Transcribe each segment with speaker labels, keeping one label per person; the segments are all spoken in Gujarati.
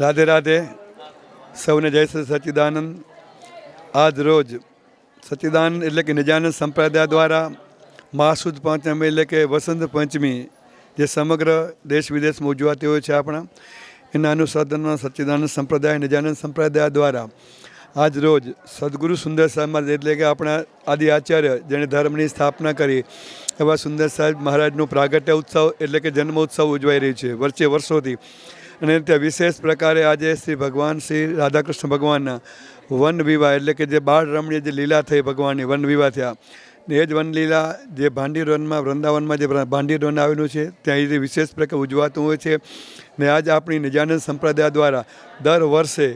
Speaker 1: રાધે રાધે. સૌને જય શ્રી સચ્ચિદાનંદ આજ રોજ સચ્ચિદાનંદ એટલે કે નિજાનંદ સંપ્રદાય દ્વારા મહાસુદ પંચમી એટલે કે વસંત પંચમી જે સમગ્ર દેશ વિદેશમાં ઉજવાતી હોય છે આપણા. એના અનુસાધનમાં સચ્ચિદાનંદ સંપ્રદાય, નિજાનંદ સંપ્રદાય દ્વારા આજ રોજ સદગુરુ સુંદર સાહેબ એટલે કે આપણા આદિ આચાર્ય જેણે ધર્મની સ્થાપના કરી એવા સુંદર સાહેબ મહારાજનું પ્રાગટ્ય ઉત્સવ એટલે કે જન્મોત્સવ ઉજવાઈ રહ્યું છે. વર્ષે વર્ષોથી અને ત્યાં વિશેષ પ્રકારે આજે શ્રી ભગવાન શ્રી રાધાકૃષ્ણ ભગવાનના વન વિવાહ, એટલે કે જે બાળ રમણીય જે લીલા થઈ ભગવાનની વન વિવાહ થયા. એ જ વનલીલા જે ભાંડી વનમાં વૃંદાવનમાં જે ભાંડી વન આવેલું છે, ત્યાં એ વિશેષ પ્રકારે ઉજવાતું હોય છે. ને આજ આપણી નિજાનંદ સંપ્રદાય દ્વારા દર વર્ષે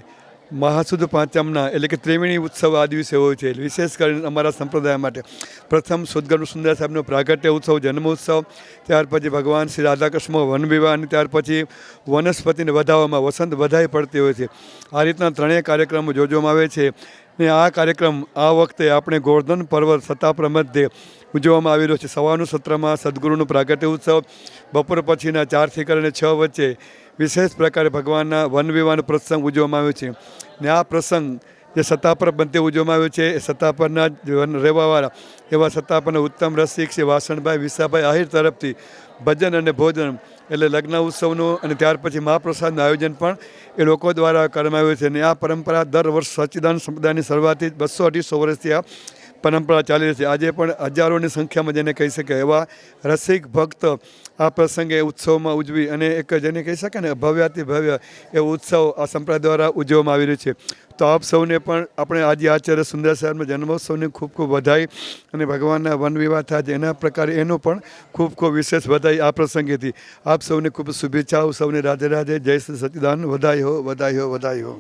Speaker 1: મહાસુદ પાંચમના એટલે કે ત્રિવેણી ઉત્સવ આ દિવસે હોય છે. વિશેષ કરીને અમારા સંપ્રદાય માટે પ્રથમ સુદગઢ સુંદર સાહેબનો પ્રાગટ્ય ઉત્સવ, જન્મોત્સવ, ત્યાર પછી ભગવાન શ્રી રાધાકૃષ્ણ વન વિવાહ અને ત્યાર પછી વનસ્પતિને વધાવવામાં વસંત વધાઈ પડતી હોય છે. આ રીતના ત્રણેય કાર્યક્રમો યોજવામાં આવે છે. ને આ કાર્યક્રમ આ વખતે આપણે ગોર્ધન પર્વત સત્તાપ્ર મધ્યે ઉજવવામાં આવી રહ્યો છે. સવારનું સત્રમાં સદગુરુનું પ્રાગટ્ય ઉત્સવ, બપોર પછીના ચારથી કરીને છ વચ્ચે વિશેષ પ્રકારે ભગવાનના વન પ્રસંગ ઉજવવામાં આવ્યો છે. ને આ પ્રસંગ જે સત્તાપર બંતે ઉજવવામાં આવ્યો છે, એ સત્તાપરના રહેવાવાળા એવા સત્તાપરના ઉત્તમ રસિક છે વાસણભાઈ વિસાભાઈ આહિર તરફથી ભજન અને ભોજન એટલે લગ્ન ઉત્સવનું અને ત્યાર પછી મહાપ્રસાદનું આયોજન પણ એ લોકો દ્વારા કરવામાં આવ્યું છે. અને આ પરંપરા દર વર્ષ સચ્ચિદાન સંપ્રદાયની શરૂઆતથી બસો અઢીસો વર્ષથી આ પરંપરા ચાલી રહી છે. આજે પણ હજારોની સંખ્યામાં જેને કહી શકે એવા રસિક ભક્ત આ પ્રસંગે ઉત્સવમાં ઉજવી અને એક જેને કહી શકે ને ભવ્યાતિ ભવ્ય એ ઉત્સવ આ સંપ્રદાય દ્વારા ઉજવવામાં આવી રહ્યો છે. તો આપ સૌને પણ આપણે આજે આચાર્ય સુંદર સાહેબના જન્મોત્સવની ખૂબ ખૂબ વધાઈ અને ભગવાનના વન વિવાહ થાય એના પ્રકારે એનો પણ ખૂબ ખૂબ વિશેષ વધાઈ આ પ્રસંગેથી આપ સૌને ખૂબ શુભેચ્છાઓ. સૌને રાધે રાધે. જય શ્રી સચિદાન. વધાઈ હો વધાઈ હો વધાઈ હો.